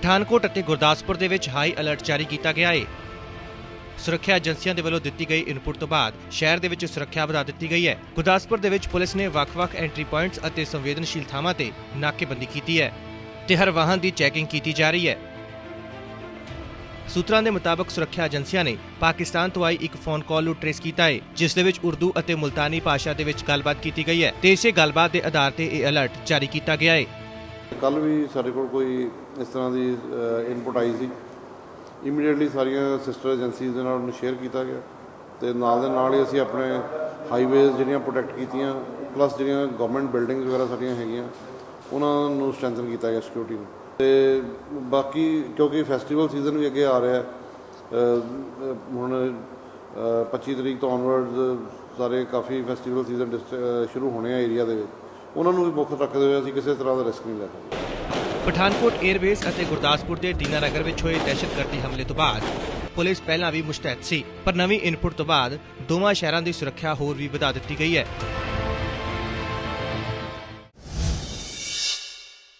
ਪਠਾਨਕੋਟ ਅਤੇ ਗੁਰਦਾਸਪੁਰ ਦੇ ਵਿੱਚ ਹਾਈ ਅਲਰਟ ਜਾਰੀ ਕੀਤਾ ਗਿਆ ਹੈ ਸੁਰੱਖਿਆ ਏਜੰਸੀਆਂ ਦੇ ਵੱਲੋਂ ਦਿੱਤੀ ਗਈ ਇਨਪੁਟ ਤੋਂ ਬਾਅਦ ਸ਼ਹਿਰ ਦੇ ਵਿੱਚ ਸੁਰੱਖਿਆ ਵਧਾ ਦਿੱਤੀ ਗਈ ਹੈ ਗੁਰਦਾਸਪੁਰ ਦੇ ਵਿੱਚ ਪੁਲਿਸ ਨੇ ਵੱਖ-ਵੱਖ ਐਂਟਰੀ ਪੁਆਇੰਟਸ ਅਤੇ ਸੰਵੇਦਨਸ਼ੀਲ ਥਾਵਾਂ ਤੇ ਨਾਕੇਬੰਦੀ ਕੀਤੀ ਹੈ ਤੇ ਹਰ ਵਾਹਨ ਦੀ ਚੈਕਿੰਗ ਕੀਤੀ ਜਾ ਰਹੀ ਹੈ ਸੂਤਰਾਂ ਦੇ ਮੁਤਾਬਕ ਸੁਰੱਖਿਆ ਏਜੰਸੀਆਂ ਨੇ ਪਾਕਿਸਤਾਨ ਤੋਂ ਆਈ ਇੱਕ ਫੋਨ ਕਾਲ ਨੂੰ ਟ੍ਰੇਸ ਕੀਤਾ ਹੈ ਜਿਸ ਦੇ ਵਿੱਚ ਉਰਦੂ ਅਤੇ ਮੁਲਤਾਨੀ ਭਾਸ਼ਾ ਦੇ ਵਿੱਚ ਗੱਲਬਾਤ ਕੀਤੀ ਗਈ ਹੈ ਤੇ ਇਸੇ ਗੱਲਬਾਤ ਦੇ ਆਧਾਰ ਤੇ ਇਹ ਅਲਰਟ ਜਾਰੀ ਕੀਤਾ ਗਿਆ ਹੈ ਕੱਲ ਵੀ ਸਾਡੇ ਕੋਲ ਕੋਈ ਇਸ ਤਰ੍ਹਾਂ ਦੀ ਇਨਪੁਟ ਆਈ ਸੀ। ਇਮੀਡੀਏਟਲੀ ਸਾਰੀਆਂ ਸਿਸਟਰ ਏਜੰਸੀਜ਼ ਦੇ ਨਾਲ ਉਹਨੂੰ ਸ਼ੇਅਰ ਕੀਤਾ ਗਿਆ ਤੇ ਨਾਲ ਦੇ ਨਾਲ ਹੀ ਅਸੀਂ ਆਪਣੇ ਹਾਈਵੇਜ਼ ਜਿਹੜੀਆਂ ਪ੍ਰੋਟੈਕਟ ਕੀਤੀਆਂ ਪਲੱਸ ਜਿਹੜੀਆਂ ਗਵਰਨਮੈਂਟ ਬਿਲਡਿੰਗਸ ਵਗੈਰਾ ਸਾਡੀਆਂ ਹੈਗੀਆਂ ਉਹਨਾਂ ਨੂੰ ਸਟਰੈਂਥਨ ਕੀਤਾ ਗਿਆ ਸਿਕਿਉਰਿਟੀ ਨੂੰ। ਤੇ ਬਾਕੀ ਕਿਉਂਕਿ ਫੈਸਟੀਵਲ ਸੀਜ਼ਨ ਵੀ ਅੱਗੇ ਆ ਰਿਹਾ ਹੈ ਹੁਣ ਅਹ, 25 ਤਰੀਕ ਤੋਂ ਆਨਵਰਡਸ ਸਾਰੇ ਕਾਫੀ ਫੈਸਟੀਵਲ ਸੀਜ਼ਨ ਸ਼ੁਰੂ ਹੋਣੇ ਆ ਏਰੀਆ ਦੇ ਵਿੱਚ। ਉਹਨਾਂ ਨੂੰ ਵੀ ਮੁੱਖ ਰੱਖਦੇ ਹੋਏ ਅਸੀਂ ਕਿਸੇ ਤਰ੍ਹਾਂ ਦਾ ਰਿਸਕ ਨਹੀਂ ਲੈ ਪਠਾਨਕੋਟ 에ਅਰਬੇਸ ਅਤੇ ਗੁਰਦਾਸਪੁਰ ਦੇ ਦੀਨਾਨਗਰ ਵਿੱਚ ਹੋਏ ਦਹਿਸ਼ਤਗਰਦੀ ਹਮਲੇ ਤੋਂ ਬਾਅਦ ਪੁਲਿਸ ਪਹਿਲਾਂ ਵੀ ਮੁਸ਼ਤੈਦ ਸੀ, ਪਰ ਨਵੀਂ ਇਨਪੁਟ ਤੋਂ ਬਾਅਦ ਦੋਵਾਂ ਸ਼ਹਿਰਾਂ ਦੀ ਸੁਰੱਖਿਆ ਹੋਰ ਵੀ ਵਧਾ ਦਿੱਤੀ ਗਈ ਹੈ।